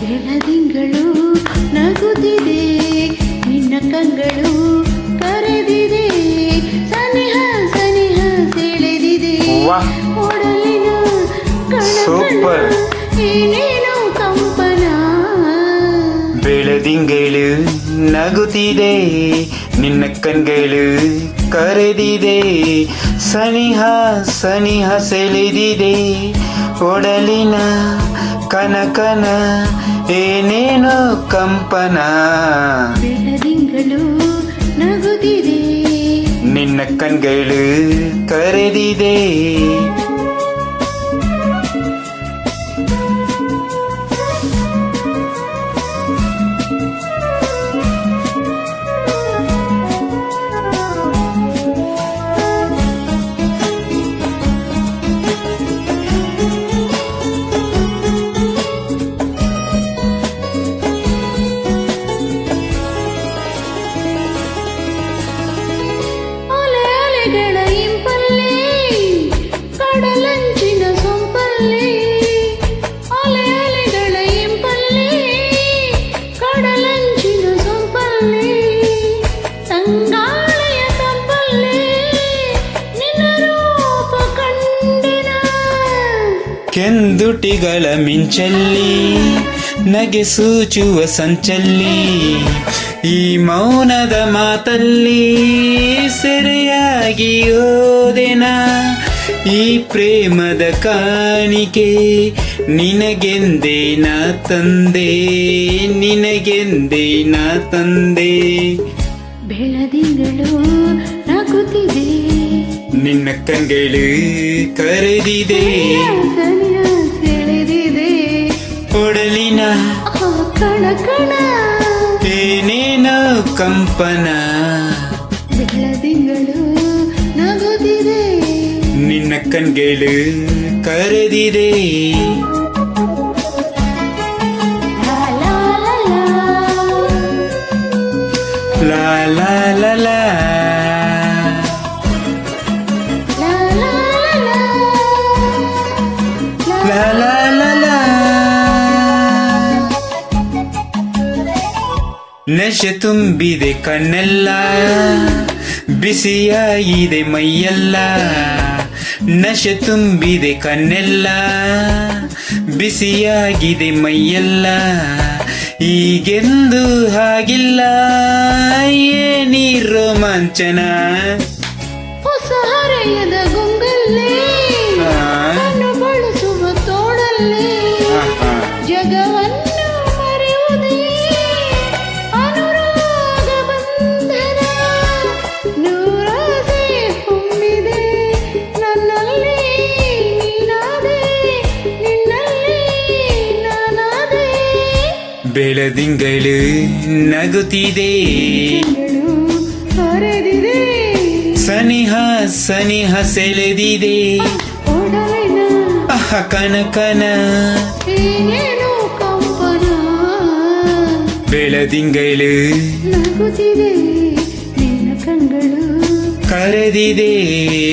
ಬೆಳದಿಂಗಳು ನಗುತ್ತಿದೆ ನಿನ್ನ ಕಂಗಳು ವಾಹ್ ಸೂಪರ್. ಬೆಳದಿಂಗಳು ನಗುತ್ತಿದೆ, ನಿನ್ನ ಕಣ್ಗಳು ಕರೆದಿದೆ, ಸನಿಹ ಸನಿಹ ಸೆಳೆದಿದೆ. ಒಡಲಿನ ಕನಕನ, ಏನೇನೋ ಕಂಪನ. ಬೆಳದಿಂಗಳು ನಗುತ್ತಿದೆ ಕಣ್ಗಳು ಕರೆದಿದೆ ಕೆಂದುಟಿಗಳ ಮಿಂಚಲ್ಲಿ, ನಗೆ ಸೂಚುವ ಸಂಚಲ್ಲಿ, ಈ ಮೌನದ ಮಾತಲ್ಲಿ ಸೆರೆಯಾಗಿ ಓದೆನ ಈ ಪ್ರೇಮದ ಕಾಣಿಕೆ ನಿನಗೆಂದೇ ನಾ ತಂದೆ, ನಿನಗೆಂದೇ ನಾ ತಂದೆ. ಬೆಳದಿಂಗಳು ನಗುತ್ತಿದೆ. ನಿನ್ನ ಕಂಗಳು ಕರೆದಿದೆ ಕೊಡಲಿನ ಏನೇನೋ ಕಂಪನ ನಿನ್ನ ಕಣ್ಗಳು ಕರೆದಿದೆ ನಶೆ ತುಂಬಿದೆ ಕಣ್ಣೆಲ್ಲ, ಬಿಸಿಯಾಗಿದೆ ಮೈಯೆಲ್ಲ. ನಶೆ ತುಂಬಿದೆ ಕಣ್ಣೆಲ್ಲ, ಬಿಸಿಯಾಗಿದೆ ಮೈಯೆಲ್ಲ. ಈಗೆಂದು ಹಾಗಿಲ್ಲ ಏನಿ ರೋಮಾಂಚನ. ಹೊಸ ಹರೆಯದ ಬೆಳದಿಂಗಳು ನಗುತ್ತಿದೆ. ಸನಿಹ ಸನಿಹ ಸೆಳೆದಿದೆ. ಅಹ ಕನಕನ. ಬೆಳದಿಂಗಳು ನಗುತ್ತಿದೆ ಕರೆದಿದೆ.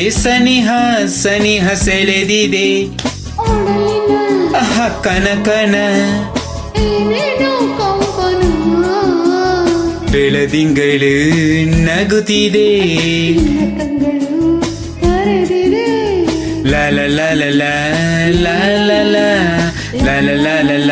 ಸನಿಹ ಸನಿಹ ಸೆಳೆದಿದೆ. ಅಹ ಕನಕನ. ಬೆಳದಿಂಗಳು ನಗುತ್ತಿದೆ ಲಲ ಲಲ ಲಲ ಲಲ ಲಲ ಲಲ ಲಲ